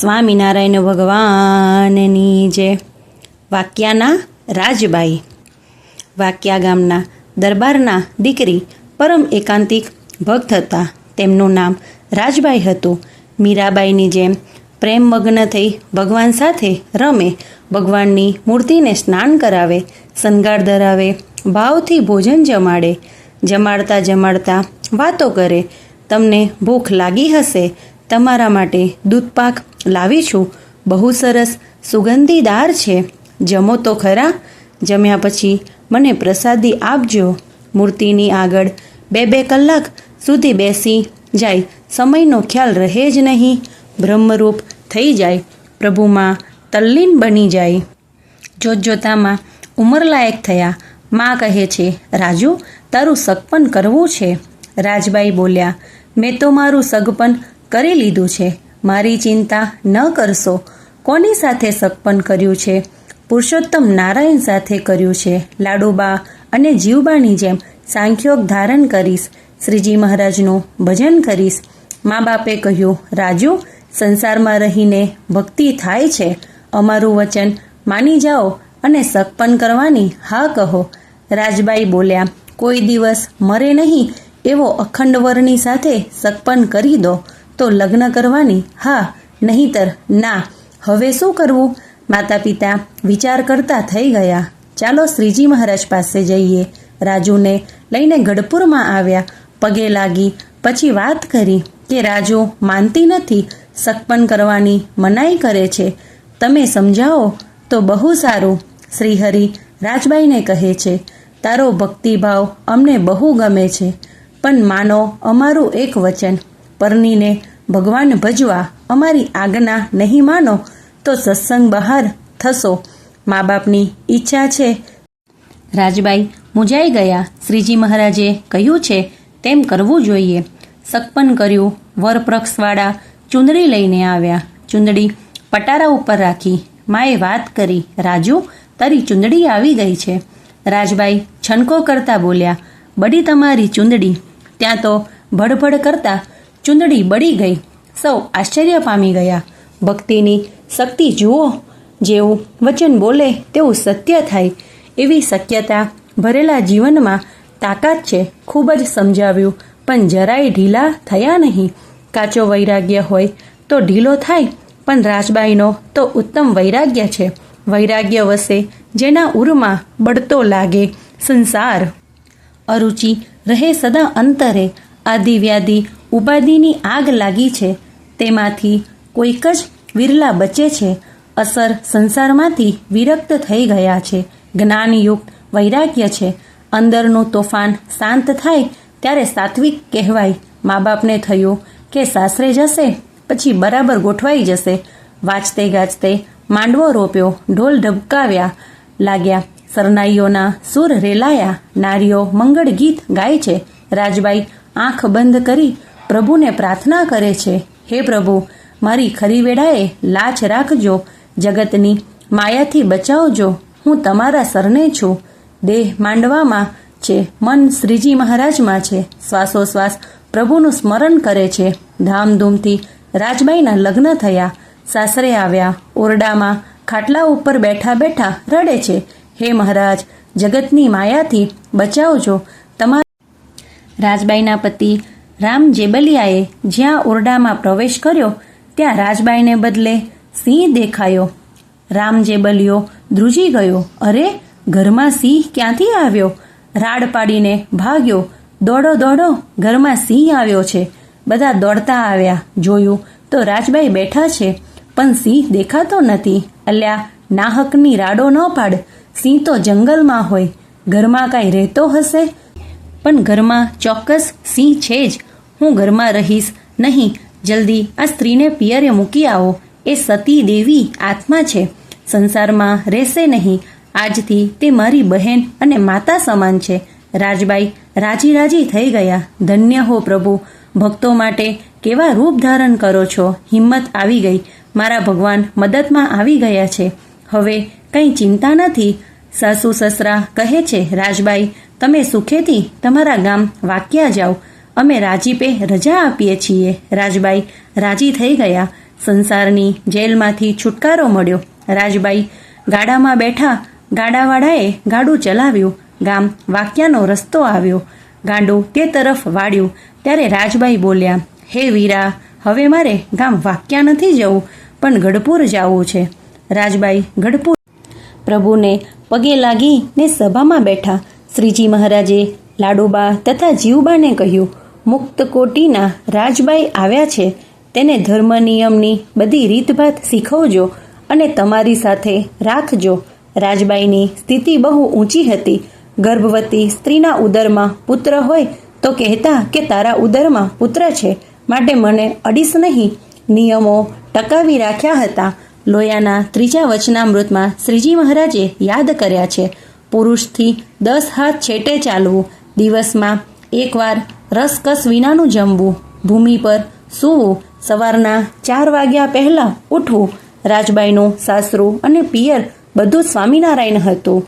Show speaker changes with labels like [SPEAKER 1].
[SPEAKER 1] સ્વામિનારાયણ ભગવાનની જે વાક્યાના રાજબાઈ, વાક્યા ગામના દરબારના દીકરી પરમ એકાંતિક ભક્ત હતા. તેમનું નામ રાજબાઈ હતું. મીરાબાઈની જેમ પ્રેમમગ્ન થઈ ભગવાન સાથે રમે, ભગવાનની મૂર્તિને સ્નાન કરાવે, શણગાર ધરાવે, ભાવથી ભોજન જમાડે, જમાડતા જમાડતા વાતો કરે. તમને ભૂખ લાગી હશે તમારા માટે દૂધપાક લાવી છું. બહુ સરસ સુગંધીદાર છે. જમો તો ખરા. જમ્યા પછી મને પ્રસાદી આપજો. મૂર્તિની આગળ બે બે કલાક સુધી બેસી જાય. સમયનો ખ્યાલ રહે જ નહીં. બ્રહ્મરૂપ થઈ જાય. પ્રભુમાં તલ્લીન બની જાય. જોતજોતામાં ઉંમરલાયક થયા. માં કહે છે, રાજુ, તારું સગપન કરવું છે. રાજબાઈ બોલ્યા, મેં તો મારું સગપન કરી લીધું છે. મારી ચિંતા ન કરશો. કોની સાથે સગપન કર્યું છે? પુરુષોત્તમ નારાયણ સાથે કર્યું છે. લાડુબા અને જીવબાની જેમ સાંખ્યોગ ધારણ કરીશ. શ્રીજી મહારાજનું ભજન કરીશ. મા બાપે કહ્યું, રાજુ, સંસારમાં રહીને ભક્તિ થાય છે. અમારું વચન માની જાઓ અને સગપન કરવાની હા કહો. રાજબાઈ બોલ્યા, કોઈ દિવસ મરે નહીં, એવો અખંડ વરની સાથે સગપન કરી દો. તો લગ્ન કરવાની? હા, નહીતર, ના. હવે શું કરવું? માતા પિતા વિચાર કરતા થઈ ગયા. ચાલો શ્રીજી મહારાજ પાસે જઈએ. રાજુને લઈને ગઢપુરમાં આવ્યા. પગે લાગી, પછી વાત કરી કે, રાજુ, માનતી નથી. સકપન કરવાની મનાઈ કરે છે. તમે સમજાવો? તો બહુ સારું. શ્રીહરિ રાજબાઈને કહે છે, તારો ભક્તિભાવ અમને બહુ ગમે છે. પણ માનો, અમારું એક વચન પરનીને ભગવાન ભજવા અમારી આજ્ઞા નહીં માનો, તો સત્સંગ બહાર થશો. મા બાપની ઈચ્છા છે. રાજબાઈ મૂંઝાઈ ગયા. શ્રીજી મહારાજે કહ્યું છે, તેમ કરવું જોઈએ. સકપન કર્યું. વરપ્રક્ષવાળા ચુંદડી લઈને આવ્યા. ચુંદડી પટારા ઉપર રાખી. માએ વાત કરી, રાજુ, તારી ચુંદડી આવી ગઈ છે. રાજબાઈ છનકો કરતા બોલ્યા, બડી તમારી ચુંદડી. ત્યાં તો ભડભડ કરતા ચુંદડી બળી ગઈ. સૌ આશ્ચર્ય પામી ગયા. ભક્તિની શક્તિ જુઓ, જેવું વચન બોલે તેવું સત્ય થાય. એવી શક્યતા ભરેલા જીવનમાં તાકાત છે, ખૂબ જ સમજાવ્યું. પણ જરાય ઢીલા થયા નહીં. કાચો વૈરાગ્ય હોય તો ઢીલો થાય, પણ રાજબાઈનો તો ઉત્તમ વૈરાગ્ય છે. વૈરાગ્ય વસે જેના ઉરમાં બળતો લાગે સંસાર. અરુચિ રહે સદા અંતરે. આદિવ્યાધિ ઉપાધિની આગ લાગી છે. તેમાંથી કોઈક જ વિરલા બચે છે. અસર સંસારમાંથી વિરક્ત થઈ ગયા છે. જ્ઞાનયુક્ત વૈરાગ્ય છે. અંદરનું તોફાન શાંત થાય ત્યારે સાત્વિક કહેવાય મા બાપને થયું કે સાસરે જશે, પછી બરાબર ગોઠવાઈ જશે. વાંચતે ગાજતે માંડવો રોપ્યો, ઢોલ ઢબકાવ્યા, લાગ્યા, સરનાઈઓના સૂર રેલાયા, નારીઓ મંગળ ગીત ગાય છે. રાજબાઈ આંખ બંધ કરી પ્રભુને પ્રાર્થના કરે છે, હે પ્રભુ, મારી ખરી વેળાએ લાચ રાખજો, જગતની માયાથી બચાવજો. હું તમારા સરને છું. દેહ માંડવામાં છે, મન શ્રીજી મહારાજમાં છે. શ્વાસોશ્વાસ પ્રભુનું સ્મરણ કરે છે. ધામધૂમથી રાજબાઈના લગ્ન થયા. સાસરે આવ્યા. ઓરડામાં ખાટલા ઉપર બેઠા બેઠા રડે છે. હે મહારાજ, જગતની માયાથી બચાવજો. તમારા રાજબાઈના પતિ રામ જેબલિયાએ જ્યાં ઓરડામાં પ્રવેશ કર્યો, ત્યાં રાજબાઈને બદલે સિંહ દેખાયો. રામ જેબલિયો ધ્રુજી ગયો. અરે, ઘરમાં સિંહ ક્યાંથી આવ્યો? રાડ પાડીને ભાગ્યો. દોડો દોડો, ઘરમાં સિંહ આવ્યો છે. બધા દોડતા આવ્યા. જોયું તો રાજબાઈ બેઠા છે. પણ સિંહ દેખાતો નથી. અલ્યા, નાહકની રાડો ન પાડ. સિંહ તો જંગલમાં હોય. ઘરમાં કાંઈ રહેતો હશે? પણ ઘરમાં ચોક્કસ સિંહ છે જ. હું ઘરમાં રહીશ નહીં. જલ્દી આ સ્ત્રીને પિયરે મૂકી આવો. એ સતી દેવી આત્મા છે. સંસારમાં રહેશે નહીં. આજથી તે મારી બહેન અને માતા સમાન છે. રાજબાઈ રાજી રાજી થઈ ગયા. ધન્ય હો પ્રભુ. ભક્તો માટે કેવા રૂપ ધારણ કરો છો? હિંમત આવી ગઈ. મારા ભગવાન મદદમાં આવી ગયા છે. હવે કંઈ ચિંતા નથી. સાસુ સસરા કહે છે, રાજબાઈ તમે સુખેથી તમારા ગામ વાક્યા જાઓ. અમે રાજીપે રજા આપીએ છીએ. રાજબાઈ રાજી થઈ ગયા. સંસારની જેલમાંથી છુટકારો મળ્યો. રાજબાઈ ગાડામાં બેઠા ગાડાવાળાએ ગાડું ચલાવ્યું. ગામ વાક્યાનો રસ્તો આવ્યો. ગાંડો તે તરફ વાળ્યું. ત્યારે રાજબાઈ બોલ્યા, હે વીરા, હવે મારે ગામ વાક્યા નથી જવું, પણ ગઢપુર જવું છે. રાજબાઈ ગઢપુર પ્રભુને પગે લાગીને સભામાં બેઠા. શ્રીજી મહારાજે લાડુબા તથા જીવબાને કહ્યું, મુક્ત કોટીના રાજબાઈ આવ્યા છે. તેને ધર્મ નિયમની બધી રીતભાત શીખવજો અને તમારી સાથે રાખજો. રાજબાઈની સ્થિતિ બહુ ઊંચી હતી. ગર્ભવતી સ્ત્રીના ઉદરમાં પુત્ર હોય તો કહેતા કે તારા ઉદરમાં પુત્ર છે. માટે મને અડીશ નહીં. નિયમો ટકાવી રાખ્યા હતા. લોયાના ત્રીજા વચનામૃતમાં શ્રીજી મહારાજે યાદ કર્યા છે. પુરુષથી દસ હાથ છેટે ચાલવું, દિવસમાં એકવાર રસકસ વિનાનું જમવું, ભૂમિ પર સૂવું, સવારના ચાર વાગ્યા પહેલાં ઉઠવું, રાજબાઈનું, સાસરું અને પિયર બધું સ્વામિનારાયણ હતું.